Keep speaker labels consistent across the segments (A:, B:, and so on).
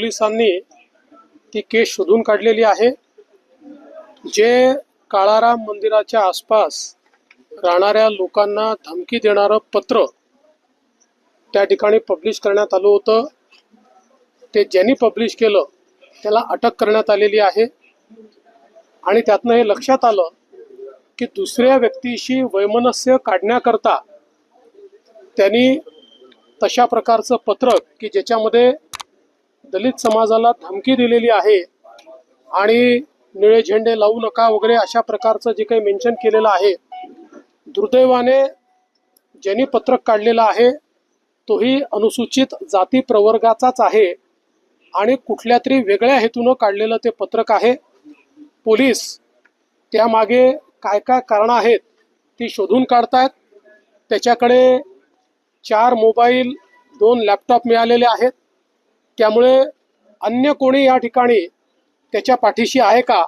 A: पोलिसांनी ती केस शोधून काढलेली आहे. जे काळाराम मंदिराच्या आसपास राहणाऱ्या लोकांना धमकी देणारं पत्र त्या ठिकाणी पब्लिश करण्यात आलं होतं. ते ज्यांनी पब्लिश केलं त्याला अटक करण्यात आलेली आहे. आणि त्यातनं हे लक्षात आलं की दुसऱ्या व्यक्तीशी वैमनस्य काढण्याकरता त्यांनी तशा प्रकारचं पत्रक की ज्याच्यामध्ये दलित समाजाला धमकी दिलेली आहे आणि निळे झेंडे लावू नका वगैरे अशा प्रकारचं जे काही मेन्शन केलेलं आहे दुर्दैवाने ज्यांनी पत्रक काढलेलं आहे तोही अनुसूचित जाती प्रवर्गाचाच आहे आणि कुठल्या तरी वेगळ्या हेतूनं काढलेलं ते पत्रक आहे. पोलीस त्यामागे काय काय कारणं आहेत ती शोधून काढतायत. त्याच्याकडे चार मोबाईल दोन लॅपटॉप मिळालेले आहेत. त्यामुळे अन्य कोणी या ठिकाणी त्याच्या पाठीशी आहे का?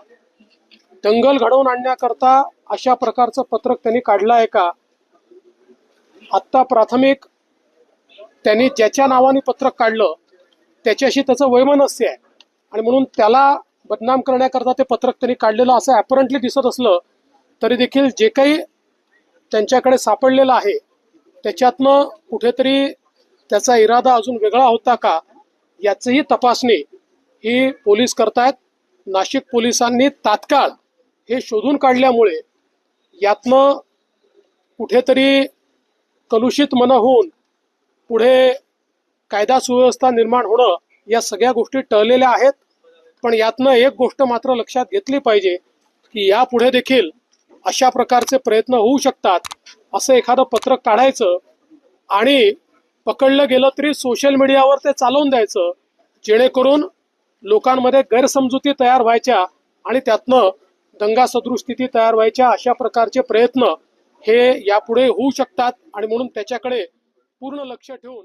A: दंगल घडवून आणण्याकरता अशा प्रकारचं पत्रक त्यांनी काढलं आहे का? आत्ता प्राथमिक त्यांनी ज्याच्या नावाने पत्रक काढलं त्याच्याशी त्याचं वैमनस्य आहे. आणि म्हणून त्याला बदनाम करण्याकरता ते पत्रक त्यांनी काढलेलं असं ॲपरंटली दिसत असलं तरी देखील जे काही त्यांच्याकडे सापडलेलं आहे त्याच्यातनं कुठेतरी त्याचा इरादा अजून वेगळा होता का? याचीही तपासणी ही पोलीस करतायत. नाशिक पोलिसांनी तात्काळ हे शोधून काढल्यामुळे यातनं कुठेतरी कलुषित मन होऊन पुढे कायदा सुव्यवस्था निर्माण होणं या सगळ्या गोष्टी टळलेल्या आहेत. पण यातनं एक गोष्ट मात्र लक्षात घेतली पाहिजे की यापुढे देखील अशा प्रकारचे प्रयत्न होऊ शकतात असं एखादं पत्रक काढायचं आणि पकडलं गेलं तरी सोशल मीडियावर ते चालवून द्यायचं. जेणेकरून लोकांमध्ये गैरसमजुती तयार व्हायच्या आणि त्यातनं दंगा सदृश स्थिती तयार व्हायच्या अशा प्रकारचे प्रयत्न हे यापुढे होऊ शकतात आणि म्हणून त्याच्याकडे पूर्ण लक्ष ठेवून